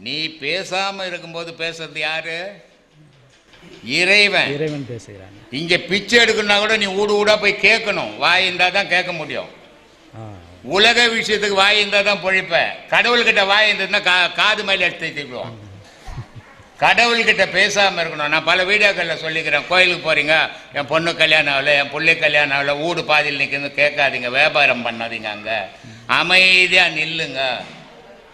நீ பேசாம இருக்கும்போது பேசுறது யாரு? இறைவன். இறைவன் பேசுகிறாங்க இங்க பிச்சை எடுக்கணும்னா கூட நீ ஊடு ஊடா போய் கேட்கணும். வாய் இருந்தா தான் கேட்க முடியும். உலக விஷயத்துக்கு வாய் இருந்தா தான் பொழிப்ப. கடவுள்கிட்ட வாய் இருந்ததுன்னா கா காது மேல எடுத்து திருப்பிடுவோம் கடவுள்கிட்ட பேசாம இருக்கணும். நான் பல வீடியோக்கள்ல சொல்லிக்கிறேன். கோயிலுக்கு போறீங்க என் பொண்ணு கல்யாணம் ஆகல என் பிள்ளை கல்யாணம் ஆகல ஊடு பாதியில் நிற்கிறது கேட்காதீங்க வியாபாரம் பண்ணாதீங்க அங்க. அமைதியா நில்லுங்க.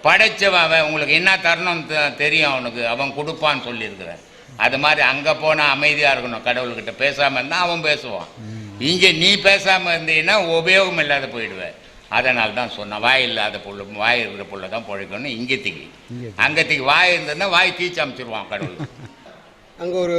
படைச்சவன் அவன் உங்களுக்கு என்ன தரணும் தெரியும் அவனுக்கு. அவன் கொடுப்பான்னு சொல்லியிருக்கிறேன் அது மாதிரி அங்க போனா அமைதியா இருக்கணும். கடவுள்கிட்ட பேசாம இருந்தா அவன் பேசுவான். இங்க நீ பேசாம இருந்தீங்கன்னா உபயோகம் இல்லாத போயிடுவேன். அதனால தான் சொன்னேன் வாய் இல்லாத புள்ள வாய் இருக்கிற புள்ள தான் பொழைக்கணும் இங்கத்திக்கு. அங்கத்திக்கு வாய் இருந்ததுன்னா வாய் தீச்சு அமைச்சிருவான் கடவுள். அங்க ஒரு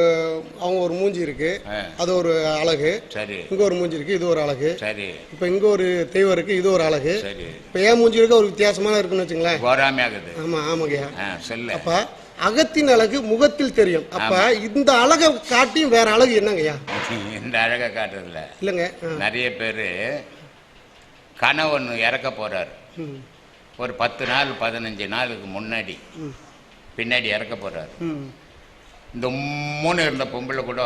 அவங்க ஒரு மூஞ்சி இருக்கு. அது ஒரு அழகு. சரி. இங்க ஒரு மூஞ்சி இருக்கு இது ஒரு அழகு. சரி. இப்ப இங்க ஒரு தெய்வம் இருக்கு இது ஒரு அழகு. சரி. இப்ப ஏன் மூஞ்சி இருக்க ஒரு வித்தியாசமான இருக்குன்னு வச்சுங்களேன். கோராமையாகுது ஆமா ஆமாங்கய்யா. சொல்லு. அப்ப அகத்தின் அழகு முகத்தில் தெரியும். அப்ப இந்த அழகை காட்டியும் வேற அழகு என்னங்கய்யா? இந்த அழகை காட்டுறதுல இல்லங்க. நிறைய பேர் கணவன் இறக்க போறார். ஒரு பத்து நாள் பதினஞ்சு நாளுக்கு முன்னாடி. பின்னாடி இறக்க போறார். இந்த மூணு இருந்த பொம்பளை கூட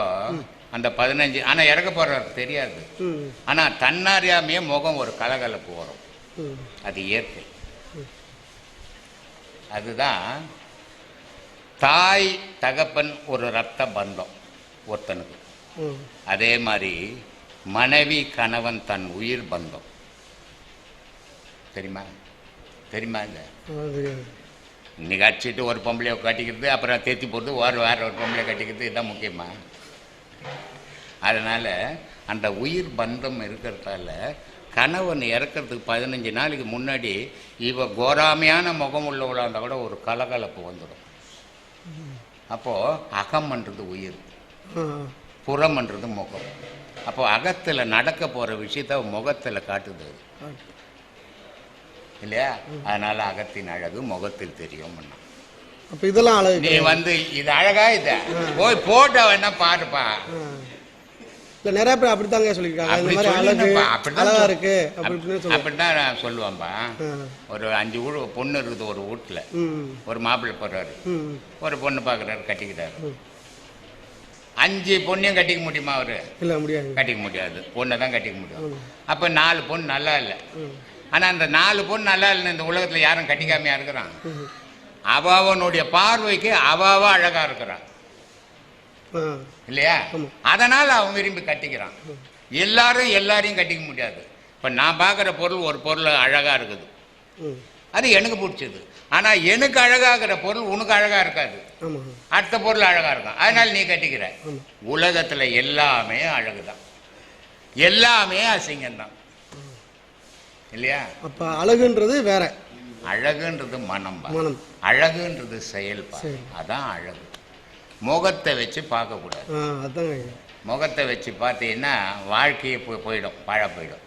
அந்த பதினஞ்சு ஆனா இறக்க போறாரு தெரியாது. ம். ஆனா தன்னாரியாமையே முகம் ஒரு கலகலப்பு வரும். அது இயற்கை அதுதான் தாய் தகப்பன் ஒரு ரத்த பந்தம் ஒருத்தனுக்கு. அதே மாதிரி மனைவி கணவன் தன் உயிர் பந்தம். தெரியுமா? தெரியுமா இல்லை? அது இன்னைக்கு அடிச்சுட்டு ஒரு பொம்பளையை கட்டிக்கிறது அப்புறம் தேத்தி போடுறது ஒரு வேற ஒரு பொம்பளையை கட்டிக்கிறது இதுதான் முக்கியமா அதனால் அந்த உயிர் பந்தம் இருக்கிறதால கணவன் இறக்கிறதுக்கு பதினஞ்சு நாளைக்கு முன்னாடி இவ கோராமையான முகம் உள்ளவளாக இருந்தால் கூட ஒரு கலகலப்பு வந்துடும் அப்போது அகம்ன்றது உயிர். புறம்ன்றது முகம் அப்போ அகத்தில் நடக்க போகிற விஷயத்த முகத்தில் காட்டுது. இல்லையா? அதனால அகத்தின் அழகு முகத்தில் தெரியும் அப்ப இதெல்லாம் அழகு நீ வந்து இது அழகா இத? போய் போட்டோ வேணா பாருப்பா. இல்ல நிறைய பேர் அப்படித்தாங்க சொல்லியிருக்காங்க. அப்படி மாதிரி அழகு அழகா இருக்கு அப்படி இப்படின்னு சொல்லுவாங்க. அப்படிதான் நான். ஒரு அஞ்சு ஊர் பொண்ணு இருக்குது ஒரு வீட்டில். ஒரு மாப்பிள்ளை போடுறாரு. ஒரு பொண்ணு பார்க்குறாரு கட்டிக்கிறாரு அஞ்சு பொண்ணையும் கட்டிக்க முடியுமா அவரு? இல்ல முடியாது. கட்டிக்க முடியாது. பொண்ணை தான் கட்டிக்க முடியும். அப்போ நாலு பொண்ணு நல்லா இல்லை. ஆனால் அந்த நாலு பொண்ணு நல்லா இல்லைன்னு இந்த உலகத்தில் யாரும் கட்டிக்காமையா இருக்கிறான். ம். அவ அவனுடைய பார்வைக்கு அவ அவ அழகா இருக்கிறான். இல்லையா. அதனால அவன் விரும்பி கட்டிக்கிறான். எல்லாரும் எல்லாரையும் கட்டிக்க முடியாது. இப்போ நான் பார்க்குற பொருள் ஒரு பொருள் அழகா இருக்குது. அது எனக்கு பிடிச்சது. ஆனா எனக்கு அழகாகிற பொருள் உனக்கு அழகா இருக்காது. அடுத்த பொருள் அழகா இருக்கும் அதனால நீ கட்டிக்கிற. உலகத்துல எல்லாமே அழகுதான். எல்லாமே அசிங்கம்தான். இல்லையா அப்ப அழகுன்றது வேற அழகுன்றது மனம் மனம். அழகுன்றது செயல்பா சரி. அதான் அழகு முகத்தை வச்சு பார்க்கக்கூடாது ஐயா. முகத்தை வச்சு பார்த்தீங்கன்னா வாழ்க்கையே போய் போயிடும் பாழா போயிடும்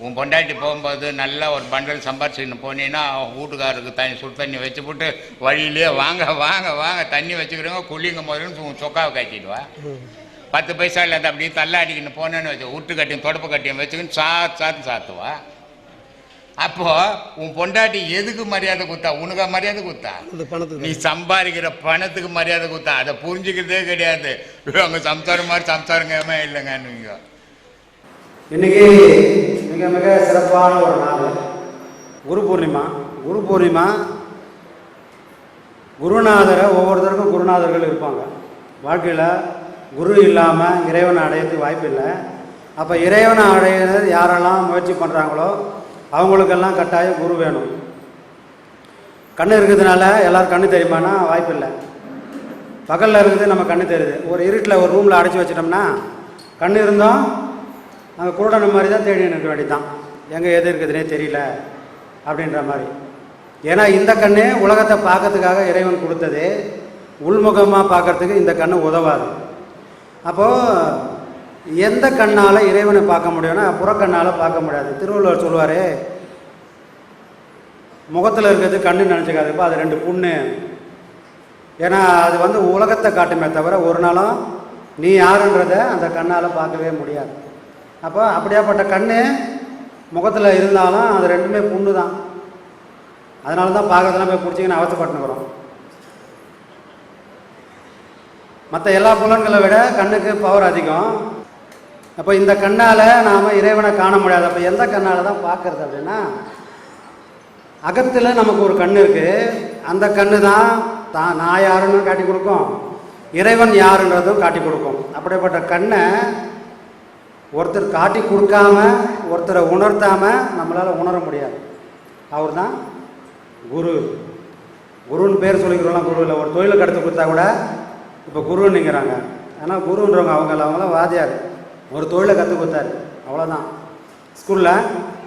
உன் பொண்டாட்டி போகும்போது நல்லா ஒரு பண்டல் சம்பாரிச்சுன்னு போனீங்கன்னா வீட்டுக்காருக்கு தண்ணி சுடு தண்ணி வச்சு போட்டு வழியிலேயே வாங்க வாங்க வாங்க தண்ணி வச்சுக்கிறோங்க குளிங்க உன் சொக்காவை கட்டிடுவா. பத்து பைசா இல்லாத அப்படியே தள்ளாடிக்கின்னு போனேன்னு வச்சு உட்டு கட்டியும் தொடப்பு கட்டியும் வச்சுக்கின்னு சாத்து சாத்து சாத்துவா? அப்போ உன் பொண்டாட்டி எதுக்கு மரியாதை கொடுத்தா? உனக்கு மரியாதை கொடுத்தா? அந்த பணத்துக்கு நீ சம்பாதிக்கிற பணத்துக்கு மரியாதை கொடுத்தா? அதை புரிஞ்சுக்கிறதே கிடையாது. அவங்க சம்சாரம் மாதிரி சம்சாரங்கமே இல்லைங்க இன்னைக்கு மிக மிக சிறப்பான ஒரு நாள். குரு பூர்ணிமா. குரு பூர்ணிமா குருநாதரை ஒவ்வொருத்தருக்கும் குருநாதர்கள் இருப்பாங்க. வாழ்க்கையில் குரு இல்லாமல் இறைவனை அடையிறதுக்கு வாய்ப்பு இல்லை அப்போ இறைவனை அடையிறது யாரெல்லாம் முயற்சி பண்ணுறாங்களோ அவங்களுக்கெல்லாம் கட்டாயம் குரு வேணும். கண் இருக்கிறதுனால எல்லோரும் கண்ணு தெரியுமானா வாய்ப்பு இல்லை பகலில் இருக்குது நம்ம கண்ணு தெரியுது. ஒரு இருட்டில் ஒரு ரூமில் அடைச்சி வச்சிட்டோம்னா கண் இருந்தோம் அங்கே குருடனை மாதிரி தான் தேடி நிற்க வேண்டியதான் எங்கே எது இருக்குதுன்னே தெரியல அப்படின்ற மாதிரி. ஏன்னா இந்த கண்ணு உலகத்தை பார்க்கறதுக்காக இறைவன் கொடுத்தது. உள்முகமாக பார்க்கறதுக்கு இந்த கண்ணு உதவாது. அப்போது எந்த கண்ணால் இறைவனை பார்க்க முடியும்னா புறக்கண்ணால் பார்க்க முடியாது. திருவள்ளுவர் சொல்லுவார் முகத்தில் இருக்கிறது கண்ணு நினச்சிக்காதுப்பா அது ரெண்டு புண்ணு. ஏன்னா அது வந்து உலகத்தை காட்டுமே தவிர ஒரு நாளும் நீ யாருன்றத அந்த கண்ணால் பார்க்கவே முடியாது. அப்போ அப்படியாப்பட்ட கண்ணு முகத்தில் இருந்தாலும் அது ரெண்டுமே புண்ணு தான் அதனால தான் பார்க்கறதெல்லாம் போய் பிடிச்சிங்கன்னு அவசப்பட்டுக்கிறோம் மற்ற எல்லா புலன்களை விட கண்ணுக்கு பவர் அதிகம். அப்போ இந்த கண்ணால் நாம் இறைவனை காண முடியாது. அப்போ எந்த கண்ணால் தான் பார்க்கறது அப்படின்னா அகத்தில் நமக்கு ஒரு கண் இருக்குது அந்த கண்ணு தான் தான் நான் யாருன்னு காட்டி கொடுக்கும். இறைவன் யாருன்றதும் காட்டி கொடுக்கும். அப்படிப்பட்ட கண்ணை ஒருத்தர் காட்டி கொடுக்காம ஒருத்தரை உணர்த்தாமல் நம்மளால் உணர முடியாது. அவர் தான் குரு. குருன்னு பேர் சொல்லிக்கிறோம்லாம் குரு இல்லை. ஒரு தொழிலை கடுத்து கொடுத்தா கூட இப்போ குருன்னுங்கிறாங்க ஆனால் குருன்றவங்க அவங்க அவங்களாம் வாதியார் ஒரு தொழிலை கற்றுக் கொடுத்தாரு. அவ்வளோதான் ஸ்கூலில்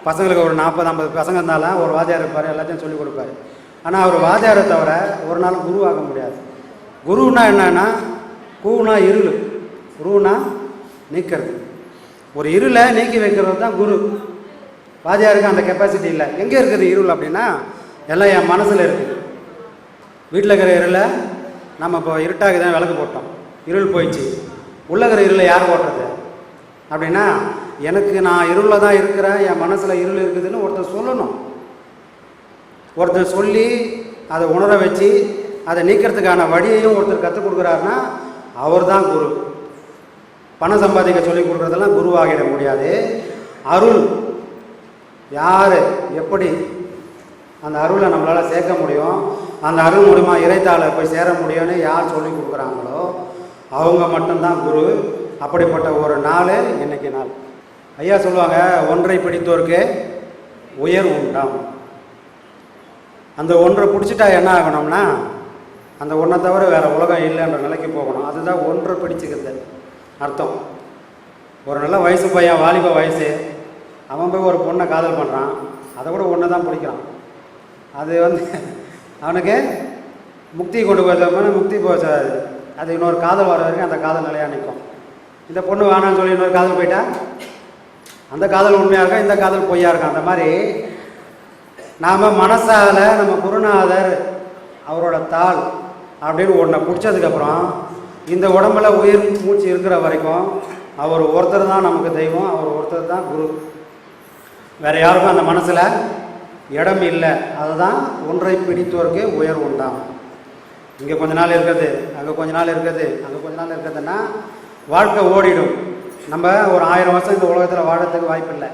பசங்களுக்கு ஒரு நாற்பது ஐம்பது பசங்க இருந்தாலும் ஒரு வாத்தியார் இருப்பார் எல்லாத்தையும் சொல்லிக் கொடுப்பாரு. ஆனால் அவர் வாத்தியாரை தவிர ஒரு நாள் குருவாக முடியாது. குருன்னா என்னன்னா கூனா இருள். குருனா நீக்கிறது. ஒரு இருளை நீக்கி வைக்கிறது தான் குரு. வாத்தியாருக்கு அந்த கெப்பாசிட்டி இல்லை. எங்கே இருக்குது இருள் அப்படின்னா எல்லாம் என் மனசில் இருக்குது வீட்டில் இருக்கிற இருளை நம்ம இப்போ இருட்டாகுதான் விளக்கு போட்டோம். இருள் போயிடுச்சு. உள்ளகிற இருளை யார் ஓட்டுறது அப்படின்னா எனக்கு நான் இருளில் தான் இருக்கிறேன் என் மனசில் இருள் இருக்குதுன்னு ஒருத்தர் சொல்லணும். ஒருத்தர் சொல்லி அதை உணர வச்சு அதை நீக்கிறதுக்கான வழியையும் ஒருத்தர் கற்றுக் கொடுக்குறாருன்னா அவர் தான் குரு. பணம் சம்பாதிக்க சொல்லி கொடுக்குறதெல்லாம் குருவாகிட முடியாது. அருள். யார்? எப்படி? அந்த அருளை நம்மளால் சேர்க்க முடியும். அந்த அருள் மூலிமா இறைத்தாளை போய் சேர முடியும்னு யார் சொல்லி கொடுக்குறாங்களோ அவங்க மட்டும்தான் குரு. அப்படிப்பட்ட ஒரு நாள் இன்னைக்கு நாள். ஐயா சொல்லுவாங்க ஒன்றை பிடித்தோருக்கு உயர் உண்டாம். அந்த ஒன்றை பிடிச்சிட்டா என்ன ஆகணும்னா அந்த ஒன்றை தவிர வேறு உலகம் இல்லைன்ற நிலைக்கு போகணும். அதுதான் ஒன்றை பிடிச்சிக்கிறது. அர்த்தம். ஒரு நல்ல வயசு பையன் வாலிப வயசு அவன் போய் ஒரு பொண்ணை காதல் பண்ணுறான் அதை கூட ஒன்றை தான் பிடிக்கிறான். அது வந்து அவனுக்கு முக்தி கொண்டு போய் முக்தி போச்சாது அது இன்னொரு காதல் வர வரைக்கும் அந்த காதல் நிலையாக நிற்கும். இந்த பொண்ணு வேணான்னு சொல்லி இன்னொரு காதல் போயிட்டா? அந்த காதல் உண்மையாக இருக்கும் இந்த காதல் பொய்யா இருக்கும் அந்த மாதிரி நாம் மனசால் நம்ம குருநாதர் அவரோட தாள் அப்படின்னு ஒன்றை பிடிச்சதுக்கப்புறம் இந்த உடம்புல உயிர் மூச்சு இருக்கிற வரைக்கும் அவர் ஒருத்தர் தான் நமக்கு தெய்வம் அவர் ஒருத்தர் தான் குரு. வேற யாருக்கும் அந்த மனசில் இடம் இல்லை. அதுதான் ஒன்றை பிடித்தோருக்கு உயர் உண்டாம். இங்கே கொஞ்ச நாள் இருக்குது அங்கே கொஞ்ச நாள் இருக்குது அங்கே கொஞ்ச நாள் இருக்குதுன்னா வாழ்க்கை ஓடிடும். நம்ம ஒரு ஆயிரம் வருஷம் இந்த உலகத்தில் வாழறதுக்கு வாய்ப்பு இல்லை.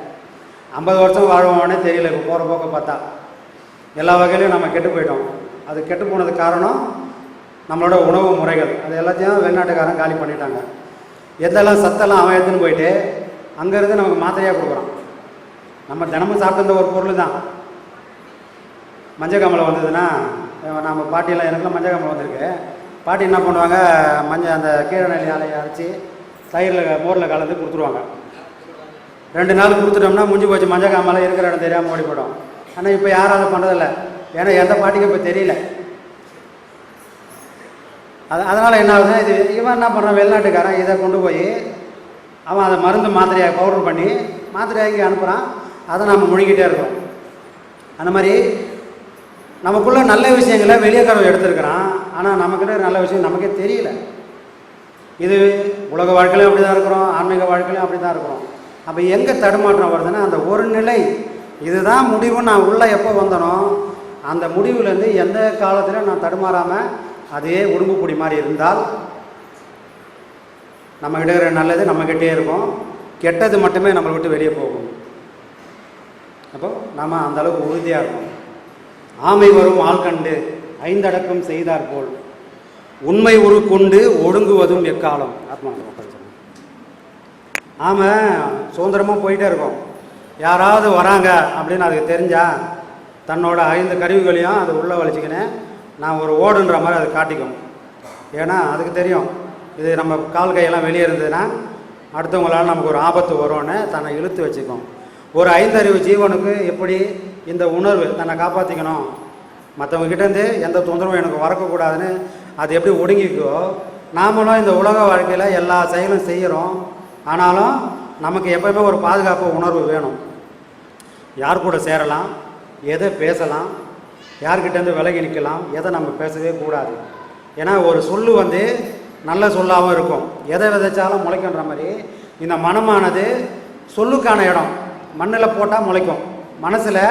ஐம்பது வருஷம் வாழ்வோம்னே தெரியல இப்போ போகிற போக்க பார்த்தா. எல்லா வகையிலையும் நம்ம கெட்டு போயிட்டோம். அது கெட்டு போனது காரணம் நம்மளோட உணவு முறைகள். அது எல்லாத்தையும் வெளிநாட்டுக்காரன் காலி பண்ணிட்டாங்க. எதெல்லாம் சத்தெல்லாம் அவன் எடுத்துன்னு போயிட்டு அங்கேருந்து நமக்கு மாத்திரையாக கொடுக்குறான். நம்ம தினமும் சாப்பிட்ட ஒரு பொருள் தான் மஞ்சள் காமலை வந்ததுன்னா நம்ம பாட்டியெல்லாம் எனக்குலாம் மஞ்சள் காமலை வந்திருக்கு. பாட்டி என்ன பண்ணுவாங்க மஞ்சள் அந்த கீழே ஆலையை அலையை அரைச்சி தயிரில் மோரில் கலந்து கொடுத்துருவாங்க. ரெண்டு நாள் கொடுத்துட்டோம்னா முடிஞ்சு போச்சு மஞ்சள் காமலை இருக்கிற இடம் தெரியாமல் ஓடி போயிடும். ஆனால் இப்போ யாரும் அதை பண்ணுறதில்ல ஏன்னா எந்த பாட்டிக்கும் இப்போ தெரியல. அது அதனால் என்ன ஆகுதுன்னா இது இவன் என்ன பண்ணுறான் வெளிநாட்டுக்காரன் இதை கொண்டு போய் அவன் அதை மருந்து மாத்திரையாக பவுடர் பண்ணி மாத்திரையாக இங்கே அனுப்புகிறான் அதை நம்ம முழுங்கிட்டே இருக்கோம். அந்த மாதிரி நமக்குள்ள நல்ல விஷயங்களை வெளியக்காரன் எடுத்திருக்கிறான். ஆனால் நமக்கிட்ட நல்ல விஷயம் நமக்கே தெரியல. இது உலக வாழ்க்கையிலும் அப்படி தான் இருக்கிறோம் ஆன்மீக வாழ்க்கையிலும் அப்படி தான் இருக்கிறோம். அப்போ எங்கே தடுமாற்றம் வருதுன்னா அந்த ஒரு நிலை. இதுதான் முடிவுன்னு நான் உள்ளே எப்போ வந்தனோ அந்த முடிவுலேருந்து எந்த காலத்திலும் நான் தடுமாறாமல் அதே உடும்பு பொடி மாதிரி இருந்தால் நம்மக்கிட்ட இருக்கிற நல்லது நம்மக்கிட்டே இருக்கும். கெட்டது மட்டுமே நம்மளை விட்டு வெளியே போகும். அப்போது நம்ம அந்தளவுக்கு உறுதியாக இருக்கும் ஆமை வரும் ஆள் கண்டு ஐந்தடக்கம் செய்தார் போல். உண்மை உரு கொண்டு ஒடுங்குவதும் எக்காலம்? ஆத்மா ஆமை சுதந்திரமாக போயிட்டே இருக்கும். யாராவது வராங்க அப்படின்னு அதுக்கு தெரிஞ்சா தன்னோட ஐந்து கருவிகளையும் அது உள்ளே வலிச்சுக்கினேன் நான் ஒரு ஓடுன்ற மாதிரி அது காட்டிக்கும் ஏன்னா அதுக்கு தெரியும். இது நம்ம கால் கையெல்லாம் வெளியே இருந்ததுன்னா அடுத்தவங்களால் நமக்கு ஒரு ஆபத்து வரும்னு தன்னை இழுத்து வச்சுக்கும். ஒரு ஐந்தறிவு ஜீவனுக்கு எப்படி இந்த உணர்வு தன்னை காப்பாற்றிக்கணும் மற்றவங்க கிட்டேருந்து எந்த தொந்தரவும் எனக்கு வரக்கூடாதுன்னு அது எப்படி ஒடுங்கிக்கோ நாமளும் இந்த உலக வாழ்க்கையில் எல்லா செயலும் செய்கிறோம் ஆனாலும் நமக்கு எப்பயுமே ஒரு பாதுகாப்பு உணர்வு வேணும். யார் கூட சேரலாம் எதை பேசலாம் யார்கிட்டேருந்து விலகி நிற்கலாம் எதை நம்ம பேசவே கூடாது. ஏன்னா ஒரு சொல்லு வந்து நல்ல சொல்லாகவும் இருக்கும். எதை விதைச்சாலும் முளைக்குன்ற மாதிரி இந்த மனமானது சொல்லுக்கான இடம். மண்ணில் போட்டால் முளைக்கும். மனசில்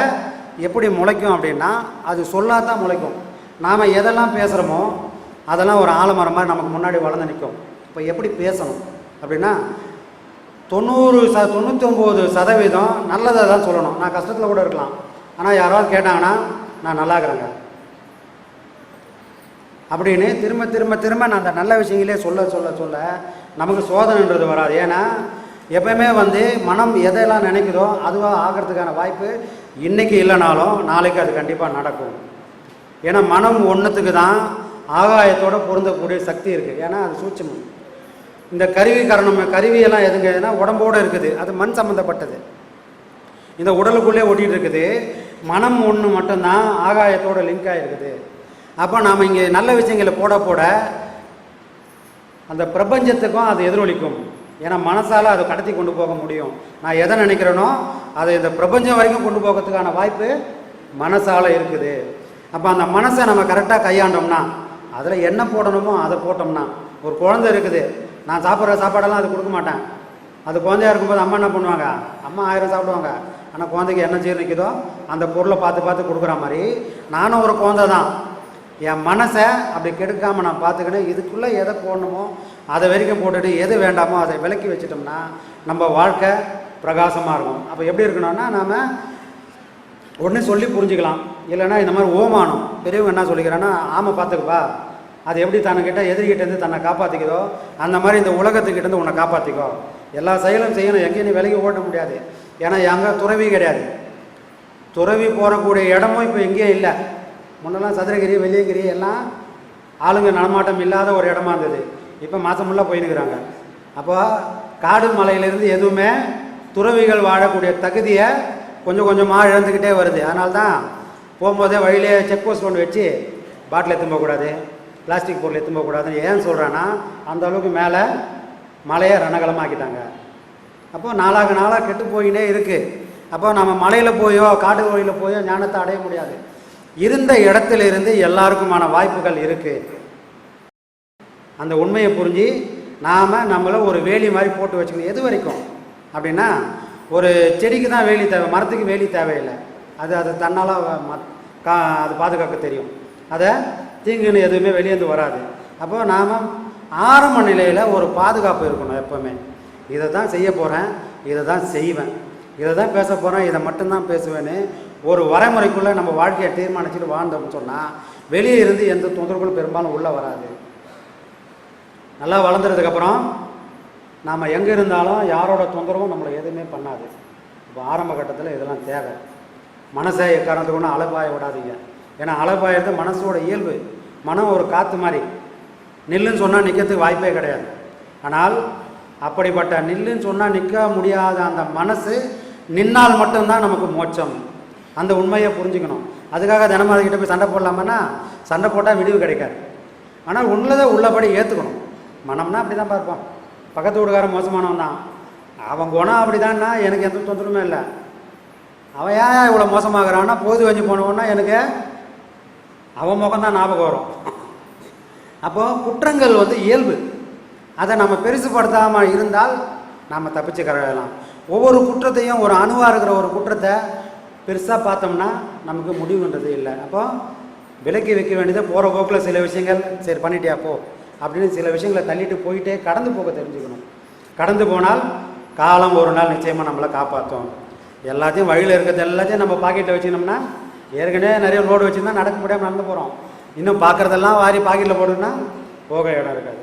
எப்படி முளைக்கும் அப்படின்னா அது சொல்லாதான் முளைக்கும். நாம் எதெல்லாம் பேசுகிறோமோ அதெல்லாம் ஒரு ஆலமரம் மாதிரி நமக்கு முன்னாடி வளர்ந்து நிற்கும். இப்போ எப்படி பேசணும்? அப்படின்னா தொண்ணூறு ச தொண்ணூற்றி ஒம்பது சதவீதம் நல்லதாக தான் சொல்லணும். நான் கஷ்டத்தில் கூட இருக்கலாம். ஆனால் யாராவது கேட்டாங்கன்னா நான் நல்லா இருக்கிறேங்க. அப்படின்னு திரும்ப திரும்ப திரும்ப நான் அந்த நல்ல விஷயங்களே சொல்ல சொல்ல சொல்ல நமக்கு சோதனைன்றது வராது. ஏன்னா எப்பயுமே வந்து மனம் எதையெல்லாம் நினைக்குதோ அதுவாக ஆகிறதுக்கான வாய்ப்பு இன்றைக்கி இல்லைனாலும் நாளைக்கு அது கண்டிப்பாக நடக்கும். ஏன்னா மனம் ஒன்றுத்துக்கு தான் ஆகாயத்தோட பொருந்தக்கூடிய சக்தி இருக்குது ஏன்னா அது சூட்சமம். இந்த கருவி கரணம் கருவியெல்லாம் எதுங்க எதுனா உடம்போடு இருக்குது. அது மண் சம்மந்தப்பட்டது இந்த உடலுக்குள்ளே ஓட்டிகிட்டு இருக்குது. மனம் ஒன்று மட்டும்தான் ஆகாயத்தோட லிங்க் ஆகிருக்குது அப்போ நாம் இங்கே நல்ல விஷயங்களை போட போட அந்த பிரபஞ்சத்துக்கும் அது எதிரொலிக்கும். ஏன்னா மனசால் அதை கடத்தி கொண்டு போக முடியும். நான் எதை நினைக்கிறேனோ அதை இந்த பிரபஞ்சம் வரைக்கும் கொண்டு போகிறதுக்கான வாய்ப்பு மனசால் இருக்குது. அப்போ அந்த மனசை நம்ம கரெக்டாக கையாண்டோம்னா அதில் என்ன போடணுமோ அதை போட்டோம்னா ஒரு குழந்தை இருக்குது நான் சாப்பிட்ற சாப்பாடெல்லாம் அது கொடுக்க மாட்டேன். அது குழந்தையா இருக்கும்போது அம்மா என்ன பண்ணுவாங்க? அம்மா ஆயிரம் சாப்பிடுவாங்க. ஆனால் குழந்தைக்கு என்ன ஜீரணிக்குதோ அந்த பொருளை பார்த்து பார்த்து கொடுக்குற மாதிரி நானும் ஒரு குழந்தை தான் என் மனசை அப்படி கெடுக்காமல் நான் பார்த்துக்கினேன் இதுக்குள்ளே எதை போடணுமோ அதை வரைக்கும் போட்டுட்டு எது வேண்டாமோ அதை விலக்கி வச்சிட்டோம்னா நம்ம வாழ்க்கை பிரகாசமாக இருக்கும். அப்போ எப்படி இருக்கணும்னா நாம் ஒன்று சொல்லி புரிஞ்சுக்கலாம். இல்லைன்னா இந்த மாதிரி ஓமானம். பெரியவங்க என்ன சொல்லிக்கிறான்னா ஆமை பார்த்துக்குப்பா. அது எப்படி தன்னைக்கிட்ட எதிரிகிட்டேருந்து தன்னை காப்பாற்றிக்குதோ அந்த மாதிரி இந்த உலகத்துக்கிட்டேருந்து உன்னை காப்பாற்றிக்கோ எல்லா செயலும் செய்யணும். எங்கேயும் நீ விலகி ஓட்ட முடியாது. ஏன்னா எங்கே துறவி கிடையாது. துறவி போகக்கூடிய இடமும் இப்போ எங்கேயும் இல்லை. முன்னெல்லாம் சதுரகிரி வெள்ளியங்கிரி எல்லாம் ஆளுங்க நடமாட்டம் இல்லாத ஒரு இடமா இருந்தது. இப்போ மாதமுள்ளே ஃபுல்லாக போயினுக்கிறாங்க அப்போ காடு மலையிலேருந்து எதுவுமே துறவிகள் வாழக்கூடிய தகுதியை கொஞ்சம் கொஞ்சமாக இழந்துக்கிட்டே வருது. அதனால தான் போகும்போதே வழியிலே செக் போஸ்ட் ஒன்று வச்சு பாட்டில் எடுத்துன்னு போகக்கூடாது பிளாஸ்டிக் பொருள் எடுத்துன்னு போகக்கூடாதுன்னு ஏன் சொல்கிறேன்னா அந்த அளவுக்கு மேலே மலையை ரணகலமாக்கிட்டாங்க. அப்போது நாளாக நாளாக கெட்டு போயினே இருக்குது அப்போ நம்ம மலையில் போயோ காட்டு வழியில் போயோ ஞானத்தை அடைய முடியாது. இருந்த இடத்துல இருந்து எல்லாருக்குமான வாய்ப்புகள் இருக்குது அந்த உண்மையை புரிஞ்சு நாம் நம்மளை ஒரு வேலி மாதிரி போட்டு வச்சுக்கணும். எது வரைக்கும்? அப்படின்னா ஒரு செடிக்கு தான் வேலி தேவை மரத்துக்கு வேலி தேவையில்லை. அது அது தன்னால் கா அது பாதுகாக்க தெரியும். அதை தீங்குன்னு எதுவுமே வெளியேந்து வராது. அப்போ நாம் ஆரம்ப நிலையில் ஒரு பாதுகாப்பு இருக்கணும் எப்போவுமே. இதை தான் செய்ய போகிறேன் இதை தான் செய்வேன். இதை தான் பேச போகிறேன் இதை மட்டும்தான் பேசுவேன்னு ஒரு வரைமுறைக்குள்ளே நம்ம வாழ்க்கையை தீர்மானிச்சுட்டு வாழ்ந்தோம்னு சொன்னால் வெளியே இருந்து எந்த தொந்தரவுகளும் பெரும்பாலும் உள்ளே வராது. நல்லா வளர்ந்துறதுக்கப்புறம் நாம் எங்கே இருந்தாலும் யாரோட தொந்தரவும் நம்மளை எதுவுமே பண்ணாது. இப்போ ஆரம்ப கட்டத்தில் இதெல்லாம் தேவை. மனசை எக்காரணத்துக்கு ஒன்றும் அலப்பாய விடாதீங்க. ஏன்னா அலப்பாயிறது மனசோட இயல்பு. மனம் ஒரு காற்று மாதிரி. நில்லுன்னு சொன்னால் நிற்கிறதுக்கு வாய்ப்பே கிடையாது. ஆனால் அப்படிப்பட்ட நில்லுன்னு சொன்னால் நிற்க முடியாத அந்த மனசு நின்னால் மட்டும்தான் நமக்கு மோட்சம். அந்த உண்மையை புரிஞ்சுக்கணும். அதுக்காக தினமும் அதுக்கிட்ட போய் சண்டை போடலாமன்னா சண்டை போட்டால் விடிவு கிடைக்காது. ஆனால் உள்ளதை உள்ளபடி ஏற்றுக்கணும் மனம்னா அப்படி தான் பார்ப்பான் பக்கத்து வீட்டுக்காரன் மோசமானவன் தான். அவன் குணம் அப்படி தான்னா எனக்கு எந்த தொந்தரவுமே இல்லை. அவன் ஏன் இவ்வளோ மோசமாகறான்னா போது வஞ்சி போனவன்னா எனக்கு அவன் முகம் தான் ஞாபகம் வரும். அப்போது குற்றங்கள் வந்து இயல்பு. அதை நம்ம பெருசுப்படுத்தாமல் இருந்தால் நாம் தப்பிச்சு கரையலாம் ஒவ்வொரு குற்றத்தையும் ஒரு அணுவாக இருக்கிற ஒரு குற்றத்தை பெருசாக பார்த்தோம்னா நமக்கு முடிவுன்றது இல்லை. அப்போ விலக்கி வைக்க வேண்டியது போகிற போக்கில் சில விஷயங்கள் சரி பண்ணிட்டியா போ. அப்படின்னு சில விஷயங்களை தள்ளிட்டு போயிட்டே கடந்து போக தெரிஞ்சுக்கணும். கடந்து போனால் காலம் ஒரு நாள் நிச்சயமாக நம்மளை காப்பாற்றும் எல்லாத்தையும் வழியில் இருக்கிறது எல்லாத்தையும் நம்ம பாக்கெட்டில் வச்சுக்கணும்னா ஏற்கனவே நிறைய லோடு வச்சுருந்தா நடக்க முடியாமல் நடந்து போகிறோம் இன்னும் பார்க்குறதெல்லாம் வாரி பாக்கெட்டில் போடணும்னா போக இடம் இருக்காது.